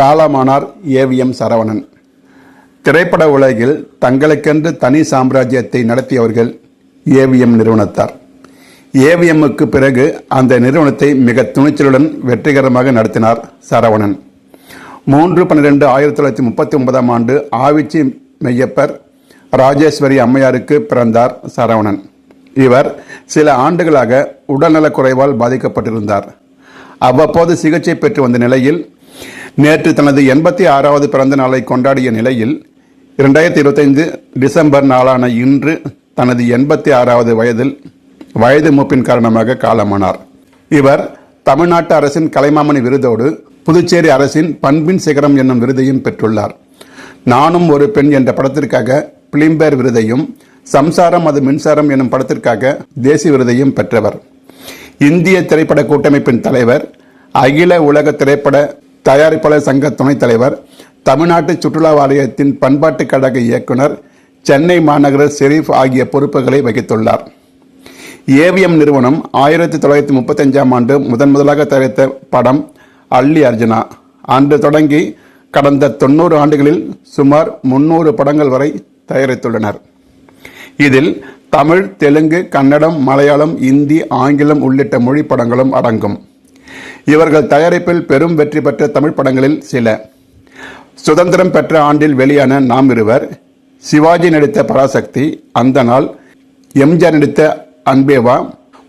காலமானார் ஏவிஎம் சரவணன். திரைப்பட உலகில் தங்களுக்கென்று தனி சாம்ராஜ்யத்தை நடத்தியவர்கள் ஏவிஎம் நிறுவனத்தார். ஏவிஎம்முக்கு பிறகு அந்த நிறுவனத்தை மிக துணிச்சலுடன் வெற்றிகரமாக நடத்தினார் சரவணன். மூன்று பன்னிரெண்டு ஆயிரத்தி தொள்ளாயிரத்தி முப்பத்தி ஒன்பதாம் ஆண்டு ஆவிச்சி மெய்யப்பர் ராஜேஸ்வரி அம்மையாருக்கு பிறந்தார் சரவணன். இவர் சில ஆண்டுகளாக உடல்நலக் குறைவால் பாதிக்கப்பட்டிருந்தார். அவ்வப்போது சிகிச்சை பெற்று வந்த நிலையில் நேற்று தனது எண்பத்தி ஆறாவது பிறந்த நாளை கொண்டாடிய நிலையில் இரண்டாயிரத்தி இருபத்தைந்து டிசம்பர் நாளான இன்று தனது எண்பத்தி ஆறாவது வயதில் வயது மூப்பின் காரணமாக காலமானார். இவர் தமிழ்நாட்டு அரசின் கலைமாமணி விருதோடு புதுச்சேரி அரசின் பண்பின் சிகரம் என்னும் விருதையும் பெற்றுள்ளார். நானும் ஒரு பெண் என்ற படத்திற்காக பிலிம்பேர் விருதையும் சம்சாரம் அது மின்சாரம் எனும் படத்திற்காக தேசிய விருதையும் பெற்றவர். இந்திய திரைப்பட கூட்டமைப்பின் தலைவர் அகில உலக திரைப்பட தயாரிப்பாளர் சங்க துணைத் தலைவர் தமிழ்நாட்டு சுற்றுலா வாரியத்தின் பண்பாட்டு கழக இயக்குனர் சென்னை மாநகர ஷெரீப் ஆகிய பொறுப்புகளை வகித்துள்ளார். ஏவிஎம் நிறுவனம் ஆயிரத்தி தொள்ளாயிரத்தி முப்பத்தஞ்சாம் ஆண்டு முதன் முதலாக தயாரித்த படம் அள்ளி அர்ஜுனா. அன்று தொடங்கி கடந்த தொண்ணூறு ஆண்டுகளில் சுமார் முன்னூறு படங்கள் வரை தயாரித்துள்ளனர். இதில் தமிழ் தெலுங்கு கன்னடம் மலையாளம் இந்தி ஆங்கிலம் உள்ளிட்ட மொழி படங்களும் அடங்கும். இவர்கள் தயாரிப்பில் பெரும் வெற்றி பெற்ற தமிழ் படங்களில் சில. சுதந்திரம் பெற்ற ஆண்டில் வெளியான நாம் இருவர் சிவாஜி நடித்த பராசக்தி அந்த நாள் எம்ஜிஆர் நடித்த அன்பேவா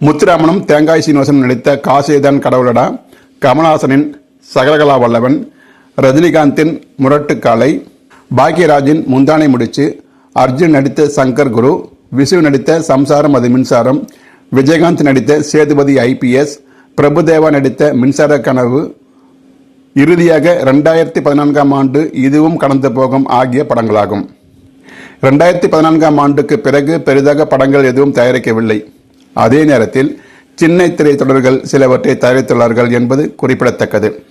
முத்துராமனும் தேங்காய் சீனிவாசன் நடித்த காசேதான் கடவுளடா கமலஹாசனின் சகலகலா வல்லவன் ரஜினிகாந்தின் முரட்டுக்காலை பாக்யராஜின் முந்தானை முடிச்சு அர்ஜுன் நடித்த சங்கர் குரு விசு நடித்த சம்சாரம் அது மின்சாரம் விஜயகாந்த் நடித்த சேதுபதி ஐபிஎஸ் பிரபுதேவா நடித்த மின்சார கனவு இறுதியாக ரெண்டாயிரத்தி பதினான்காம் ஆண்டு இதுவும் கடந்து போகும் ஆகிய படங்களாகும். ரெண்டாயிரத்தி பதினான்காம் ஆண்டுக்கு பிறகு பெரிதாக படங்கள் எதுவும் தயாரிக்கவில்லை. அதே நேரத்தில் சின்ன திரை தொடர்கள் சிலவற்றை தயாரித்துள்ளார்கள் என்பது குறிப்பிடத்தக்கது.